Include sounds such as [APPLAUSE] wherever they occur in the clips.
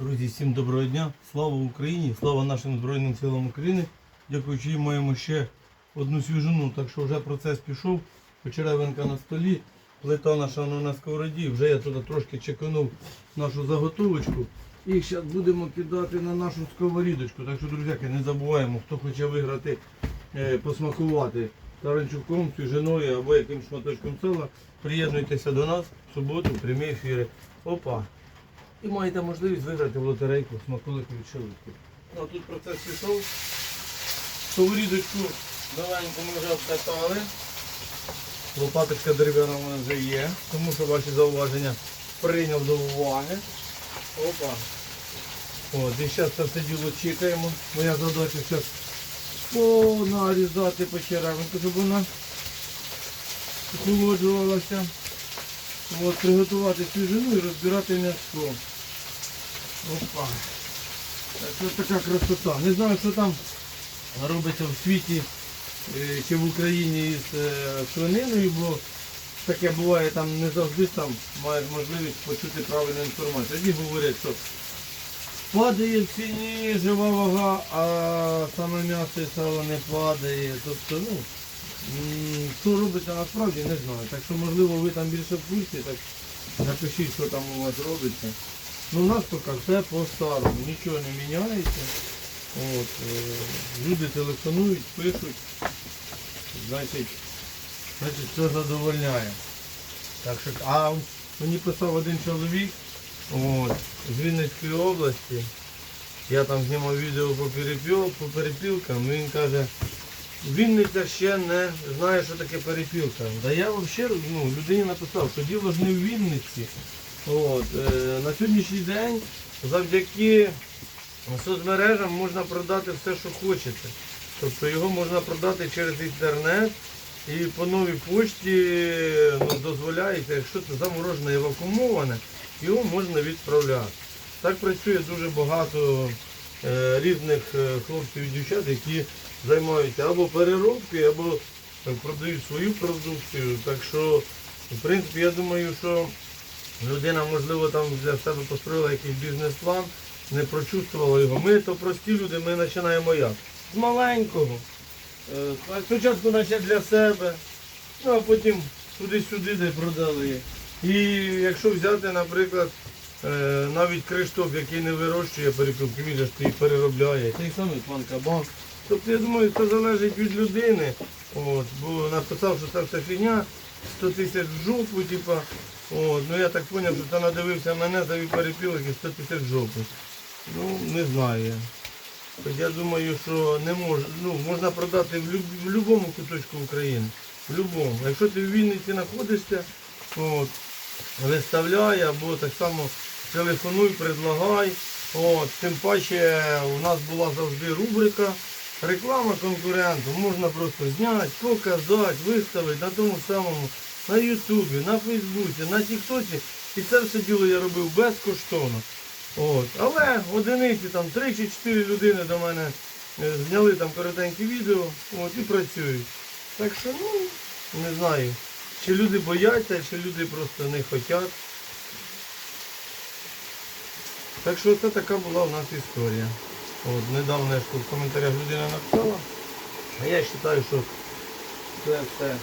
Друзі, всім доброго дня. Слава Україні! Слава нашим Збройним силам України. Дякуючи їм маємо ще одну свіжину. Так що вже процес пішов. Почеревинка на столі, плита наша на сковороді. Вже я туди трошки чеканув нашу заготовочку. І зараз будемо кидати на нашу сковорідочку. Так що, друзяки, не забуваємо, хто хоче виграти, е, посмакувати таранчуком, свіжиною або якимсь шматочком сала, приєднуйтеся до нас в суботу, в прямі ефіри. Опа! І маєте можливість виграти в лотерейку смаколику від шелудки. Ну, тут процес пішов. Сковорідочку новеньку ми вже обкатали. Лопаточка дерев'яна в мене вже є, тому що ваші зауваження прийняв до уваги. Опа. От, і зараз це все діло чекаємо. Моя задача зараз понарізати по черевинку, щоб вона охолоджувалася. От, приготувати свіжину і розбирати м'ясо. Опа. Що така красота. Не знаю, що там робиться в світі е, чи в Україні з е, свининою, бо таке буває там не завжди там маєш можливість почути правильну інформацію. Одні говорять, що падає в ціні жива вага, а саме м'ясо і сало не падає. Тобто, ну, що робиться насправді, не знаю. Так що можливо ви там більше в курсі, так напишіть, що там у вас робиться. Ну, у нас поки все по-старому, нічого не міняється. От, е, люди телефонують, пишуть, значить, значить все задовольняє. Так що, а мені писав один чоловік от, з Вінницької області. Я там знімав відео по, перепіл, по перепілкам, він каже, Вінниця ще не знає, що таке перепілка. Да я взагалі ну, людині написав, що діло ж не в Вінниці. От, е, на сьогоднішній день завдяки соцмережам можна продати все, що хочете. Тобто його можна продати через інтернет і по новій почті ну, дозволяється, якщо це заморожене і його можна відправляти. Так працює дуже багато е, різних е, хлопців і дівчат, які займаються або переробкою, або е, продають свою продукцію. Так що, в принципі, я думаю, що людина, можливо, там для себе построїла якийсь бізнес-план, не прочувствувала його. Ми то прості люди, ми починаємо як? З маленького. Е, Спочатку наче для себе, ну а потім туди-сюди де продали. І якщо взяти, наприклад, е, навіть Криштоп, який не вирощує перепілки, він ж їх переробляє. Той самий пан Кабан. Тобто я думаю, це залежить від людини. От, бо написав, що це все фігня, 100 тисяч в жопу, типа. От, ну я так зрозумів, що це надивився мене, завів перепілок і 100 тисяч жопу. Ну, не знаю я. Думаю, що не мож, ну, можна продати в, люб, будь-якому куточку України. В будь-якому. Якщо ти в Вінниці знаходишся, от, виставляй або так само телефонуй, предлагай. От, тим паче у нас була завжди рубрика реклама конкуренту. Можна просто зняти, показати, виставити на тому самому, на Ютубі, на Фейсбуці, на Тіктоці. І це все діло я робив безкоштовно. От. Але одиниці, там 3 чи 4 людини до мене е, зняли там коротенькі відео от, і працюють. Так що, ну, не знаю, чи люди бояться, чи люди просто не хочуть. Так що це така була у нас історія. От, недавно я в коментарях людина написала, а я вважаю, що це все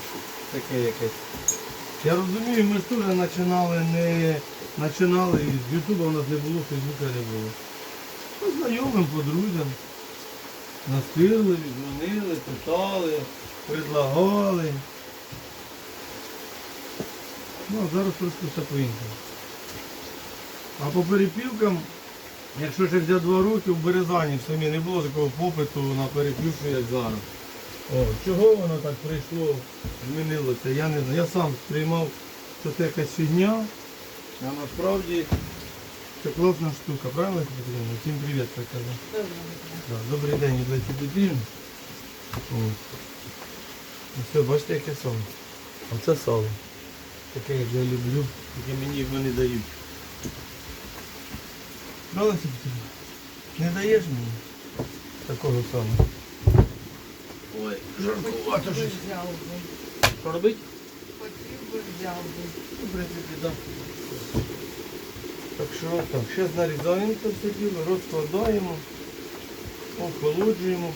таке якесь. Я розумію, ми ж теж починали не починали, з Ютуба у нас не було, Фейсбука не було. Ну, знайомим, подружжям. Настирли, дзвонили, питали, предлагали. Ну, а зараз трошки все по-іншому. А по перепілкам, якщо ще взяти два роки, в Березані в самі не було такого попиту на перепілку, як зараз. О, чого воно так прийшло, змінилося, я не знаю. Я сам сприймав, що це якась фігня, а насправді це класна штука, правильно Катерина? Всім привіт, так казав. Да, добрий день, Лесі Петрівна. Ну все, бачите, яке сало. Оце сало. Таке, як я люблю, яке мені його не дають. Правда, Лесі Петрівна? Не даєш мені такого сала? Ой, жаркувато щось. взяв би. Що робить? Хотів би взяв би. Ну, в принципі, так. Да. Так що так, ще нарізаємо це все діло, розкладаємо, охолоджуємо.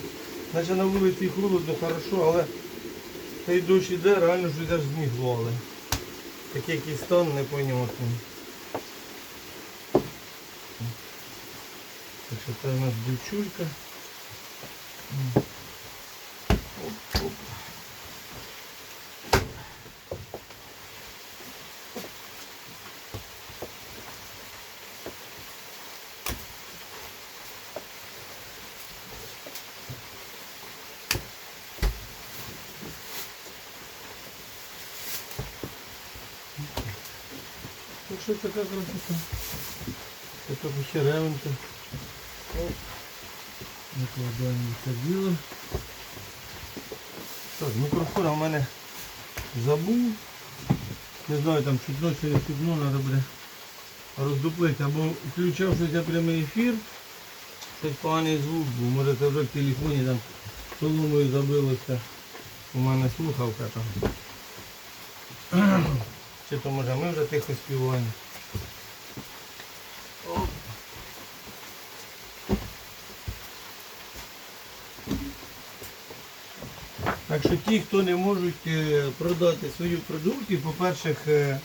Наче на вулиці холодно, хорошо, але цей дощ іде, реально ж йдеш змігло, але такий якийсь стан непонятний. Так що це у нас дівчулька. Така красота? Це ще ревенька. Оп. Накладаємо це діло. Так, мікрофон у мене забув. Не знаю, там чутно не чутно, треба буде роздуплити. Або включавши я прямий ефір, щось поганий звук був. Може це вже в телефоні там соломою забилося. У мене слухавка там. [CLEARS THROAT] Чи то може ми вже тихо співаємо. Так що ті, хто не можуть е, продати свою продукцію, по-перше, е,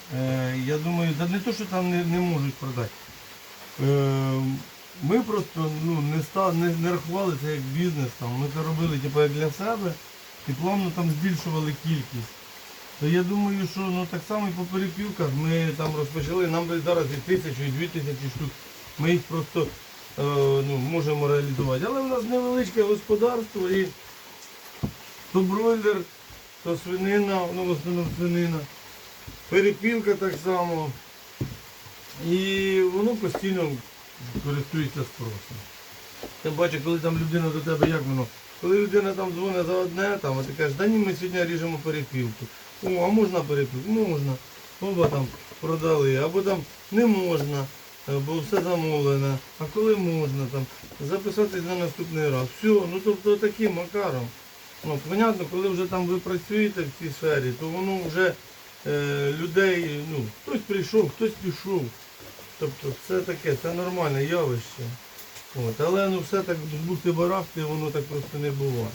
я думаю, та не то, що там не, не можуть продати. Е, Ми просто ну, не, ста, не, не рахували це як бізнес. Там. Ми це робили типу, як для себе і плавно там збільшували кількість. То я думаю, що ну, так само і по перепілках ми там розпочали, нам десь зараз і тисячу, і дві тисячі штук. Ми їх просто е, ну, можемо реалізувати. Але в нас невеличке господарство і то бройлер, то свинина, ну в основному свинина. Перепілка так само. І воно постійно користується спросом. Ти бачиш, коли там людина до тебе, як воно? Коли людина там дзвонить за одне, там, а ти кажеш, да ні, ми сьогодні ріжемо перепілку. О, а можна перепілку? Можна. Оба там продали, або там не можна, бо все замовлено. А коли можна там записатись на наступний раз. Все, ну тобто таким макаром. Ну, понятно, коли вже там ви працюєте в цій сфері, то воно вже е, людей, ну, хтось прийшов, хтось пішов. Тобто це таке, це нормальне явище. От, але ну все так бути барахти, воно так просто не буває.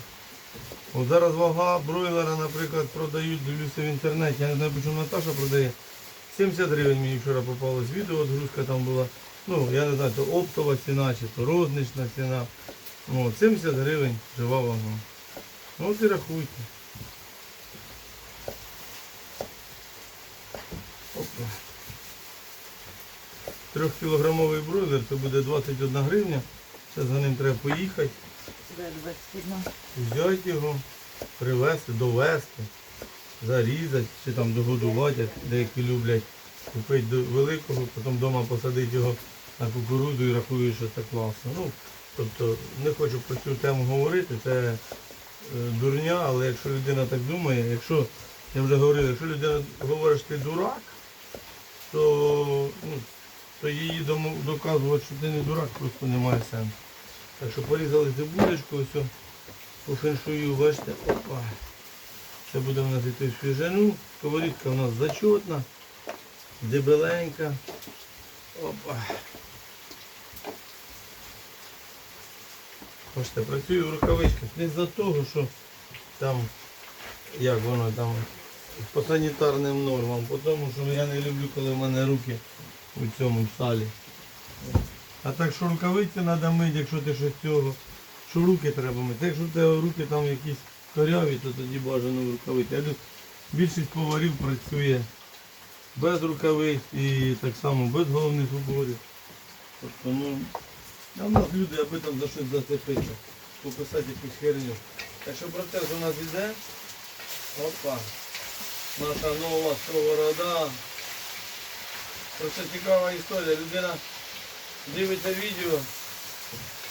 От зараз вага бройлера, наприклад, продають, дивлюся в інтернеті, я не знаю, чому Наташа продає. 70 гривень мені вчора попалось відео, відгрузка там була. Ну, я не знаю, то оптова ціна чи то рознична ціна. От, 70 гривень жива вага. От і рахуйте. Опа. Трьохкілограмовий бройлер, це буде 21 гривня. Зараз за ним треба поїхати, взяти його, привезти, довезти, зарізати чи там догодувати, деякі люблять. Купити до великого, потім вдома посадити його на кукурудзу і рахую, що це класно. Ну, тобто не хочу про цю тему говорити, це дурня, але якщо людина так думає, якщо, я вже говорив, якщо людина говорить, що ти дурак, то, ну, то її доказувати, що ти не дурак, просто немає сенсу. Так що порізали цибулечку, ось по феншую, бачите, опа. Це буде в нас йти в свіжину. Сковорідка у нас зачетна, дебеленька. Опа. Бачите, працюю в рукавичках. Не за того, що там, як воно там, по санітарним нормам, по тому, що я не люблю, коли в мене руки у цьому салі. А так що рукавиці треба мити, якщо ти щось цього, що руки треба мити. Якщо в тебе руки там якісь коряві, то тоді бажано в рукавиці. Я більшість поварів працює без рукавиць і так само без головних уборів. Тобто, ну, а в нас люди, аби там за щось зацепитися, пописати якусь херню. Так що процес у нас іде. Опа. Наша нова сковорода. Просто цікава історія. Людина дивиться відео.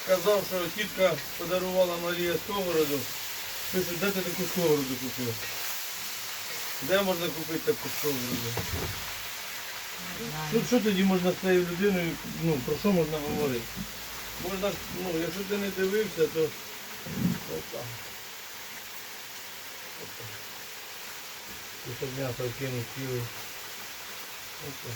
Сказав, що тітка подарувала Марія сковороду. Пише, де ти таку сковороду купив? Де можна купити таку сковороду? Що, що тоді можна з цією людиною, ну, про що можна говорити? Можна, ну, якщо ти не дивився, то... Опа. Опа. Кусок м'яса вкинув цілий. Опа.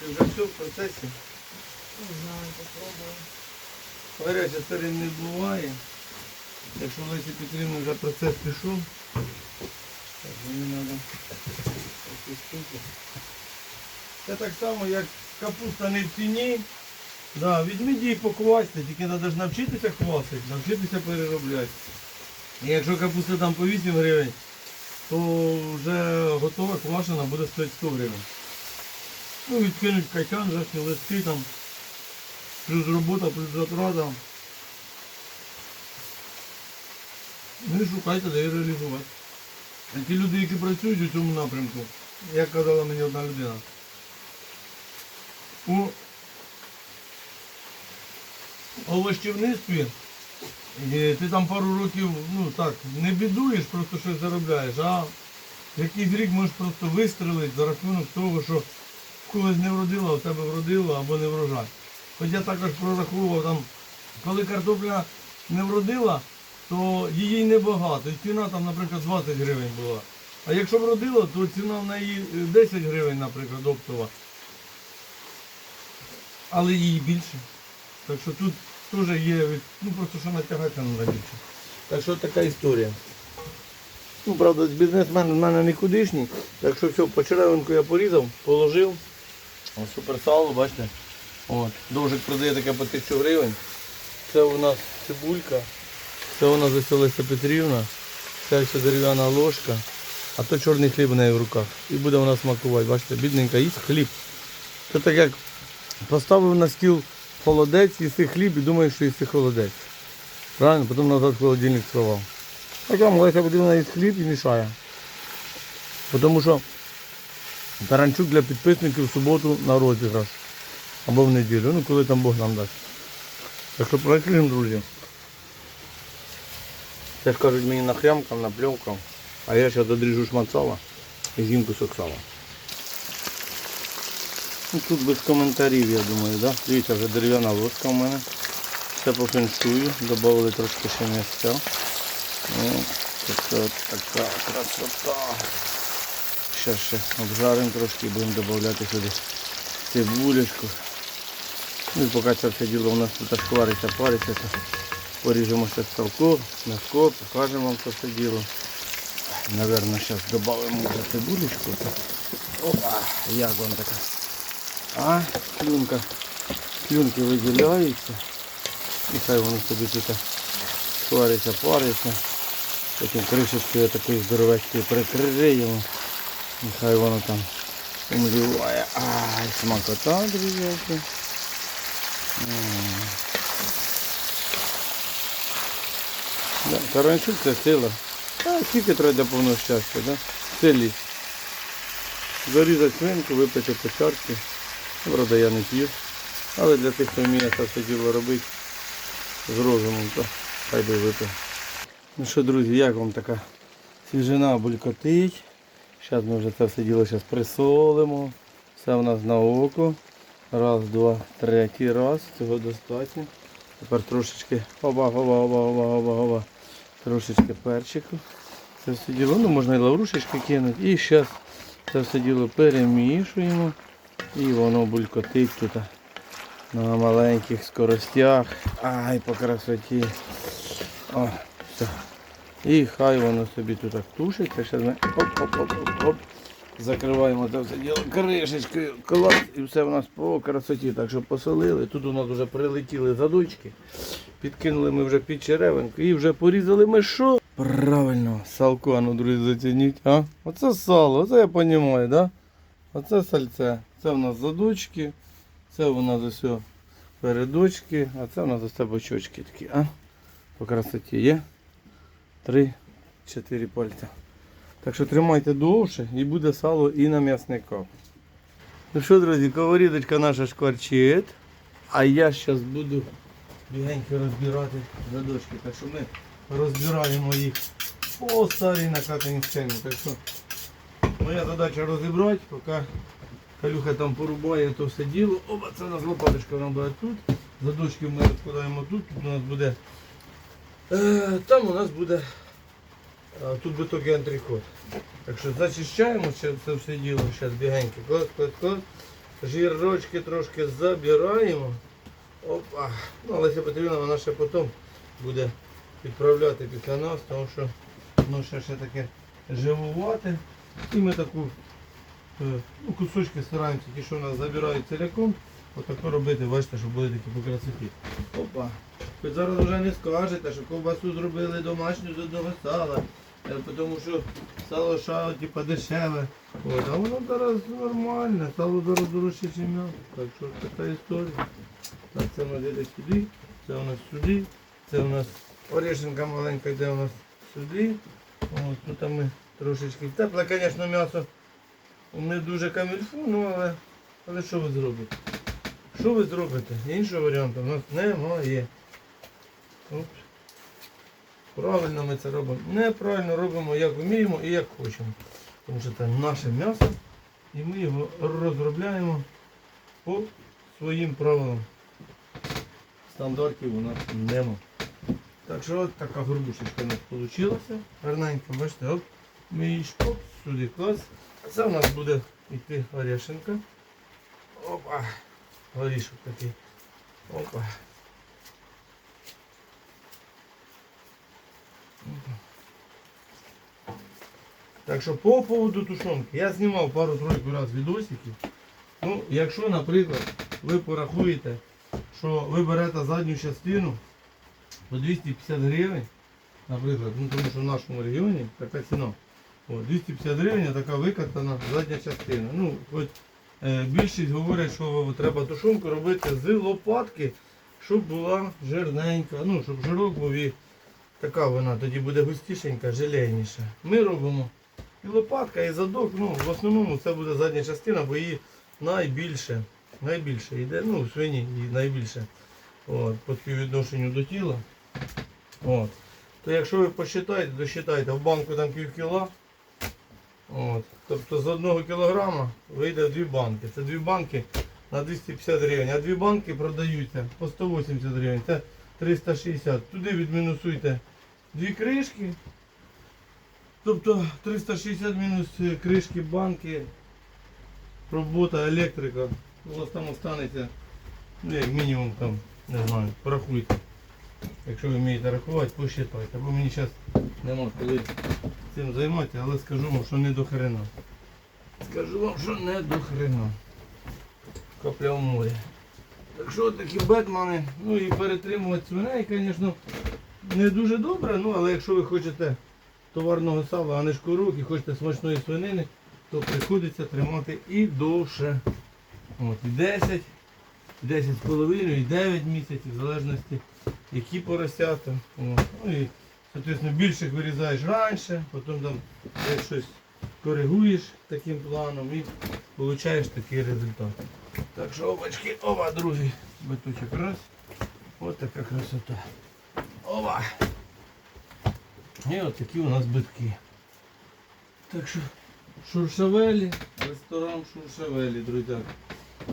Ти вже все в процесі? Не знаю, попробую. Гаряча сторін не буває. Якщо Лесі Петрівна вже процес пішов мені треба опустити. Це так само, як капуста не в ціні. Да, візьміть її поквасьте, тільки треба ж навчитися квасити, навчитися переробляти. І якщо капуста там по 8 гривень, то вже готова квашена буде стоїти 100 гривень. Ну, відкинуть качан, жашні листки там, плюс робота, плюс затрата. Ну і шукайте, де реалізувати. Ті люди, які працюють у цьому напрямку, як казала мені одна людина, у овощівництві ти там пару років, ну так, не бідуєш, просто щось заробляєш, а якийсь рік можеш просто вистрелити за рахунок того, що когось не вродило, а в тебе вродило або не врожай. Хоч я також прораховував там, коли картопля не вродила, то її небагато. Ціна там, наприклад, 20 гривень була. А якщо вродила, то ціна в неї е, 10 гривень, наприклад, оптова. Але її більше. Так що тут теж є, ну просто що натягати треба більше. Так що така історія. Ну, правда, бізнесмен в мене нікудишній. Так що все, по черевинку я порізав, положив. Ось бачите. От. Довжик продає таке по 1000 гривень. Це у нас цибулька. Це у нас ось Петрівна. Це ось дерев'яна ложка. А то чорний хліб у неї в руках. І буде вона смакувати. Бачите, бідненька, їсть хліб. Це так як поставив на стіл холодець, їси хліб і думаєш, що їси холодець. Правильно? Потім назад холодильник сховав. Так вам Олеся Петрівна їсть хліб і мішає. Тому що Таранчук для підписників в суботу на розіграш. Або в неділю. Ну коли там Бог нам дасть. Так що працюємо, друзі. Це ж кажуть мені нахрямкам, напльовкам. А я зараз додріжу шмат сала і з'їм кусок сала. Ну, тут без коментарів, я думаю, да? Дивіться, вже дерев'яна ложка в мене. Все по феншую, додали трошки ще м'ясця. Ну, це така красота. Ще ще обжаримо трошки і будемо додавати сюди цибулечку. Ну і поки це все діло у нас тут аж вариться, париться, то поріжемо ще м'яско, покажемо вам це діло. Наверно, зараз додамо вже цибулечку. Опа, як вона така. А, клюнка. Клюнки виділяються. І хай воно собі тут свариться, париться. Потім кришечкою такою здоровечкою прикриємо. Нехай воно там умліває. Ай, смакота, друзяки. Да, Таранчук це сила. А скільки треба для повного щастя, да? Силість. Зарізати свинку, випити по чарці. Правда, я не п'ю. Але для тих, хто вміє це все діло робити з розумом, то хай би випив. Ну що, друзі, як вам така свіжина булькотить. Зараз ми вже це все діло зараз присолимо. Все в нас на око. Раз, два, третій раз. Цього достатньо. Тепер трошечки оба, Трошечки перчику. Це все діло, ну можна і лаврушечки кинути. І зараз це все діло перемішуємо. І воно булькотить тут на маленьких скоростях. Ай, по красоті. О. І хай воно собі тут так тушиться. Зараз ми оп-оп-оп-оп. Закриваємо це все діло кришечкою, клас, і все в нас по красоті. Так що посолили. Тут у нас вже прилетіли задочки. Підкинули ми вже під черевинку і вже порізали ми що? Правильно, салко, а ну, друзі, зацініть. А? Оце сало, оце я розумію, да? Оце сальце. Це в нас задочки, це у нас ось передочки, а це у нас ось бочочки такі, а? По красоті є. Три-чотири пальця. Так що тримайте довше і буде сало і на м'ясниках. Ну що, друзі, коворідочка наша шкварчить. А я зараз буду бігенько розбирати задочки. Так що ми розбираємо їх по старій накатаній сцені. Так що моя задача розібрати, поки Калюха там порубає то все діло. Оба, це у нас лопаточка вона буде тут. Задочки ми розкладаємо тут, тут у нас буде. Е, там у нас буде тут биток і антрикот. Так що зачищаємо це все діло, зараз бігенько. Клас, клас, клас. жирочки трошки забираємо. Опа. Ну, Олеся Петрівна, вона ще потім буде відправляти після нас, тому що воно ще, ще таке живувати. І ми таку е, ну, кусочки стараємося, ті, що у нас забирають ціляком, отако робити, бачите, щоб були такі по красоті. Опа. Ви зараз вже не скажете, що ковбасу зробили домашню з одного сала, е, тому що сало шао, типа дешеве. От, а воно зараз нормальне, сало зараз дорожче, ніж м'ясо. Так що така історія. Так, це воно йде сюди, це у нас сюди, це у нас орешенка маленька йде у нас сюди. От, тут ми трошечки тепле, звісно, м'ясо не дуже камільфу, ну але, але що ви зробите? Що ви зробите? Іншого варіанту у нас немає. Оп. Правильно ми це робимо. Неправильно робимо, як вміємо і як хочемо. Тому що це наше м'ясо і ми його розробляємо по своїм правилам. Стандартів у нас нема. Так що от така горбушечка у нас вийшла. Гарненько, бачите, оп, ми її шпоп сюди клас. Це у нас буде йти орешенка. Опа. Горішок такий. Опа. Так що по поводу тушонки, я знімав пару-тройку раз відосиків. Ну, якщо, наприклад, ви порахуєте, що ви берете задню частину по 250 гривень, наприклад, ну тому що в нашому регіоні така ціна. О, 250 гривень така викатана задня частина. Ну, от, е, більшість говорять, що треба тушонку робити з лопатки, щоб була жирненька, ну, щоб жирок був і така вона тоді буде густішенька, желейніша. Ми робимо і лопатка, і задок, ну, в основному це буде задня частина, бо її найбільше, найбільше йде, ну, в свині найбільше от, по співвідношенню до тіла. От. То якщо ви посчитаєте, досчитайте, в банку там пів кіла. От. Тобто з одного кілограма вийде дві банки. Це дві банки на 250 гривень, а дві банки продаються по 180 гривень. Це 360. Туди відмінусуйте дві кришки. Тобто 360 мінус е, кришки банки, робота, електрика. У вас там останеться, ну як мінімум там, не знаю, порахуйте. Якщо ви вмієте рахувати, посчитайте. Бо мені зараз нема коли цим займатися, але скажу вам, що не до хрена. Скажу вам, що не до хрена. Капля в морі. Так що такі бетмани, ну і перетримувати свиней, звісно, не дуже добре, ну але якщо ви хочете товарного сала, а не шкурук і хочете смачної свинини, то приходиться тримати і довше. От, і 10, 10 з половиною, і 9 місяців, в залежності які поросята. От. Ну і, соответственно, більших вирізаєш раніше, потім там щось коригуєш таким планом і отримаєш такий результат. Так що опачки, ова, другий биточок раз. Ось така красота. Ова! І от такі у нас битки. Так що Шуршавелі, ресторан Шуршавелі, друзі.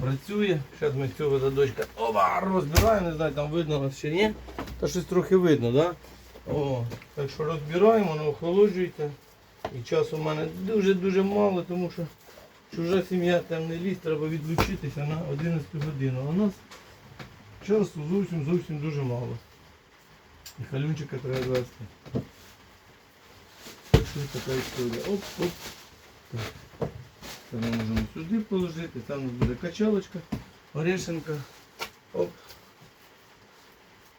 Працює. Зараз ми цього задочка оба, розбираємо, не знаю, там видно вас чи ні. Та щось трохи видно, да? Так що розбираємо, воно охолоджується. І часу в мене дуже-дуже мало, тому що чужа сім'я не лізь, треба відлучитися на 11 годину. А у нас часу зовсім зовсім дуже мало. І халюнчика треба звести. Так що така історія. Оп, оп. Так. Це ми можемо сюди положити, там у буде качалочка, горішенка. Оп.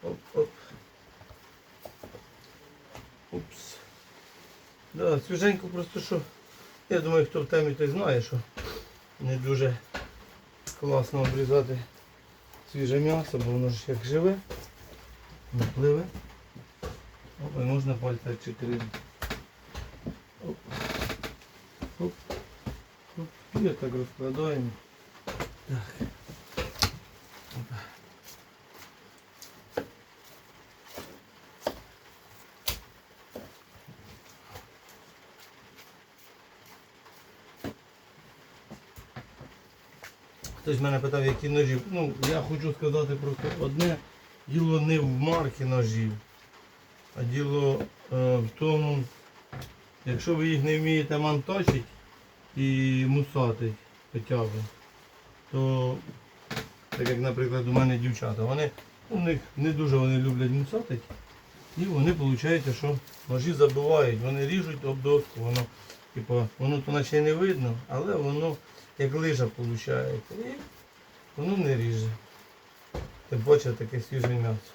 Оп-оп. Упс. Да, свіженько просто що. Я думаю, хто в темі той знає, що не дуже класно обрізати свіже м'ясо, бо воно ж як живе, напливе. Оп, і можна пальця 4. Оп. Так розкладаємо. Так. Хтось мене питав, які ножі. Ну, я хочу сказати просто одне. Діло не в марки ножів, а діло е, в тому, якщо ви їх не вмієте манточити і мусати хоча б, то так як, наприклад, у мене дівчата, вони у них не дуже вони люблять мусатить. І вони виходить, що ножі забивають, вони ріжуть об доску, воно, типу, воно то наче не видно, але воно як лижа виходить. І воно не ріже. Тим паче таке свіже м'ясо.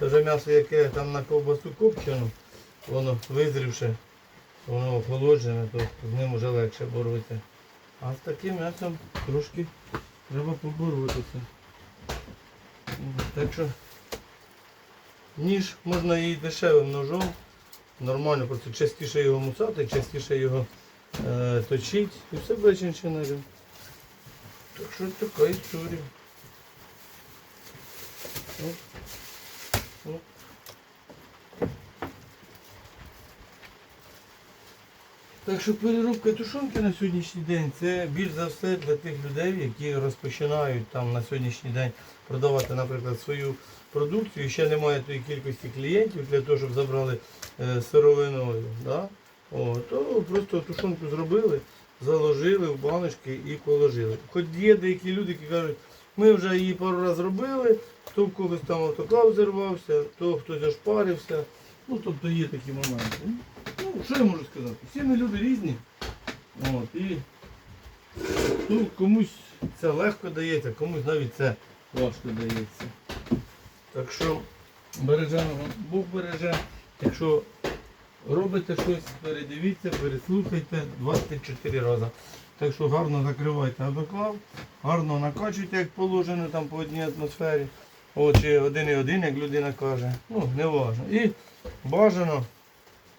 Це вже м'ясо, яке там на ковбасу копчено, воно визрівше, воно охолоджене, то з ним вже легше боротися. А з таким м'ясом трошки треба поборотися. Так що ніж можна і дешевим ножом. Нормально, просто частіше його мусати, частіше його е, точити і все буде чинчинарем. Так що така історія. Оп. Оп. Так що переробка тушонки на сьогоднішній день це більш за все для тих людей, які розпочинають там на сьогоднішній день продавати, наприклад, свою продукцію. І ще немає тої кількості клієнтів для того, щоб забрали е, сировиною. Да? То просто тушонку зробили, заложили в баночки і положили. Хоч є деякі люди, які кажуть, ми вже її пару разів зробили, то в когось там автоклав зірвався, то хтось ошпарився. Ну, тобто є такі моменти. Ну, що я можу сказати? Всі ми люди різні. От, і ну, комусь це легко дається, комусь навіть це важко дається. Так що бережемо, Бог береже. Якщо робите щось, передивіться, переслухайте 24 рази. Так що гарно закривайте автоклав, гарно накачуйте, як положено там по одній атмосфері. От, чи один і один, як людина каже. Ну, не важно. І бажано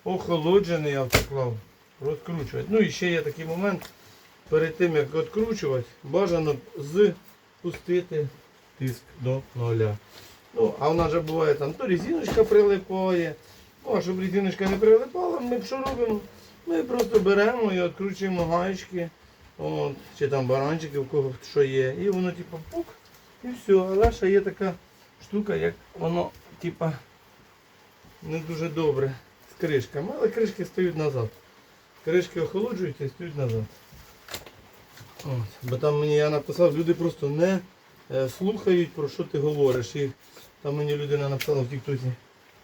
охолоджений автоклав розкручувати. Ну і ще є такий момент, перед тим як відкручувати, бажано спустити тиск до нуля. Ну, а в нас же буває там то резиночка прилипає. Ну, а щоб резиночка не прилипала, ми що робимо? Ми просто беремо і відкручуємо гаєчки, от, чи там баранчики, у кого що є. І воно типу пук, і все. Але ще є така штука, як воно типа не дуже добре з кришками, але кришки стають назад. Кришки охолоджуються і стають назад. От. Бо там мені я написав, люди просто не е, слухають, про що ти говориш. І там мені людина написала в тіктоці,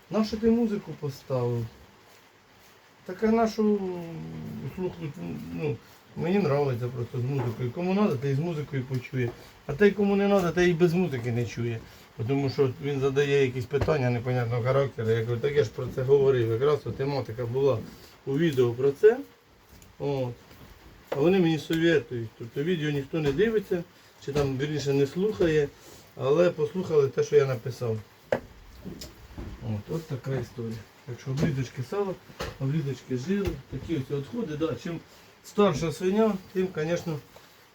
нащо ти музику поставив? Так а нашу слухати, ну, мені подобається просто з музикою. Кому треба, той з музикою почує. А той, кому не треба, той і без музики не чує. Тому що він задає якісь питання непонятного характеру. Я кажу, так я ж про це говорив. Якраз тематика була у відео про це. От. А вони мені совєтують. Тобто відео ніхто не дивиться, чи там вірніше не слухає, але послухали те, що я написав. От, от така історія. Так що облізочки сала, облізочки жиру, такі ось відходи. Да. Чим старша свиня, тим, звісно,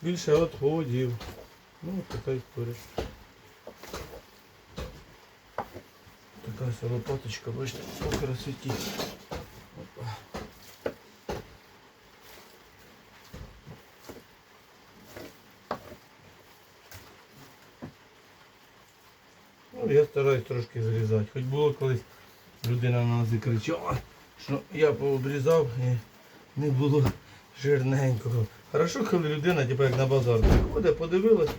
більше відходів. Ну, така історія. Така ось лопаточка, бачите, по. Ну, я стараюсь трошки зрізати. Хоч було колись людина на нас кричала, що я пообрізав і не було жирненького. Хорошо, коли людина, типу як на базар, приходить, подивилась,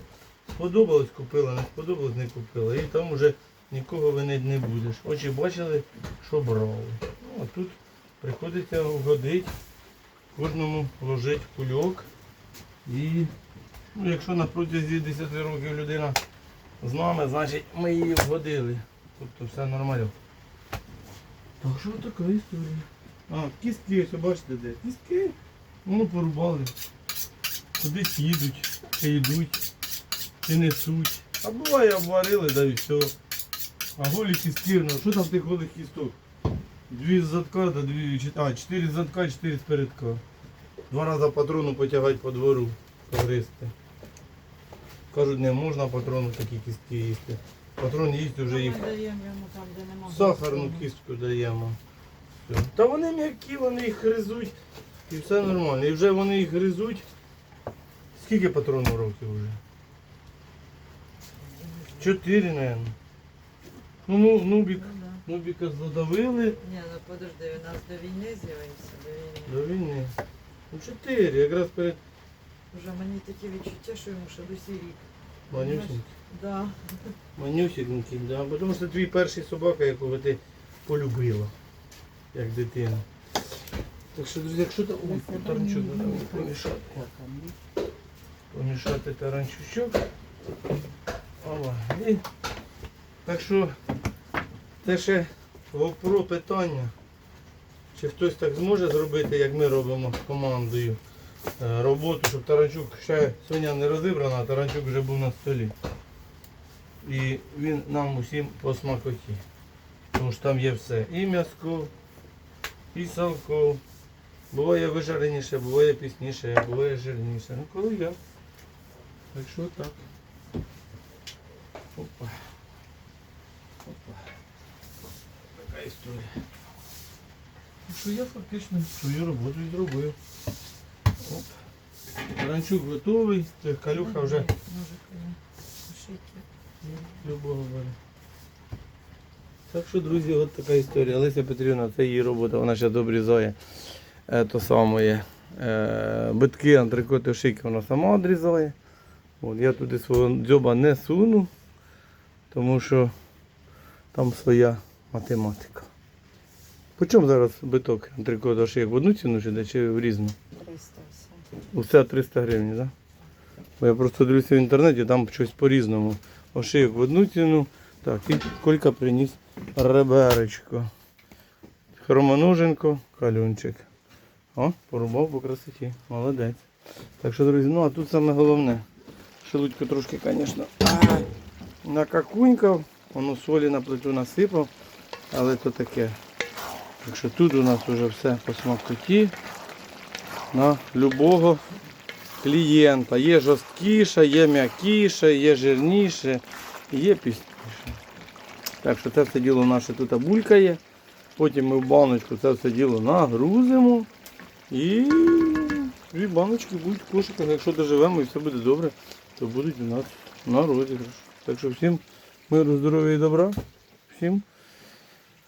сподобалось, купила, не сподобалось, не купила. І там вже нікого винить не будеш. Очі бачили, що брали. Ну, а тут приходиться вгодити, кожному ложить кульок. І ну, якщо на протязі 10 років людина з нами, значить ми її вгодили. Тобто все нормально. Так що така історія. А, кістки, ось бачите де? Кістки. Ну порубали. Кудись їдуть, чи йдуть, чи несуть. А буває обварили, да і все. А голі кістки, ну що там тих голих кісток? Дві з задка, да дві, а, чотири з задка, чотири з передка. Два рази патрону потягати по двору, погризти. Кажуть, не можна патрону такі кістки їсти. Патрон їсти вже їх Ми даємо йому там, де нема. сахарну кістку даємо. Все. Та вони м'які, вони їх гризуть. І все нормально. І вже вони їх гризуть. Скільки патронів років вже? Чотири, мабуть. Ну, ну, нубік, Ну, нубіка задавили Ні, ну подожди, у нас до війни з'явився, до війни. до війни. Ну, чотири, якраз перед Вже мені таке відчуття, що йому ще досі рік. Манюсенький. Да. Манюсенький, да. Бо Тому що твій перший собака, якого ти полюбила, як дитина. Так що, друзі, якщо там ой, таранчук, треба помішати. Помішати таранчучок. Ова. І... Так що це ще вопро питання. Чи хтось так зможе зробити, як ми робимо з командою е, роботу, щоб таранчук ще свиня не розібрана, а таранчук вже був на столі. І він нам усім по смакоті. Тому що там є все. І м'яско, і салко. Буває вижареніше, буває пісніше, буває жирніше. Ну коли я. Так що так. Опа. Опа. Така історія. Ну що я фактично свою роботу і зробив. Оп. Таранчук готовий, калюха вже е, любого бере. Так що, друзі, от така історія. Леся Петрівна, це її робота, вона ще обрізає е, то саме. Е, битки, антрикоти, шийки вона сама відрізає. От, я туди свого дзьоба не суну, тому що там своя математика. По чому зараз биток антрикота шийок? В одну ціну чи, чи в різну? 300 все. Усе 300 гривень, так? Да? Бо я просто дивлюся в інтернеті, там щось по-різному. Ошийок в одну ціну. Так, і Колька приніс реберечко. Хромоноженко, калюнчик. О, порубав по красоті. Молодець. Так що, друзі, ну а тут саме головне. Шелудько трошки, звісно, [CLEARS THROAT] накакунькав, воно солі на плиту насипав, але то таке. Так що тут у нас вже все по смакоті на любого клієнта. Є жорсткіше, є м'якіше, є жирніше, є пісніше. Так що це все діло наше тут булькає. Потім ми в баночку це все діло нагрузимо. І дві баночки будуть в кошиках. Якщо доживемо і все буде добре, то будуть у нас на розіграш. Так що всім миру, здоров'я і добра. Всім.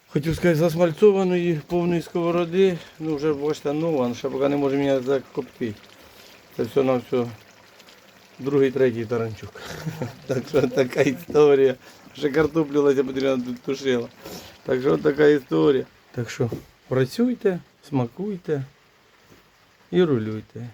Хотів сказати, засмальцованої повної сковороди, ну вже бачите, нова, ще поки не може мене закоптити. Це все на все другий, третій таранчук. [LAUGHS] Так що така історія. Ще картоплю Леся Петрівна тут тушила. Так що така історія. Так що працюйте, смакуйте і рулюйте.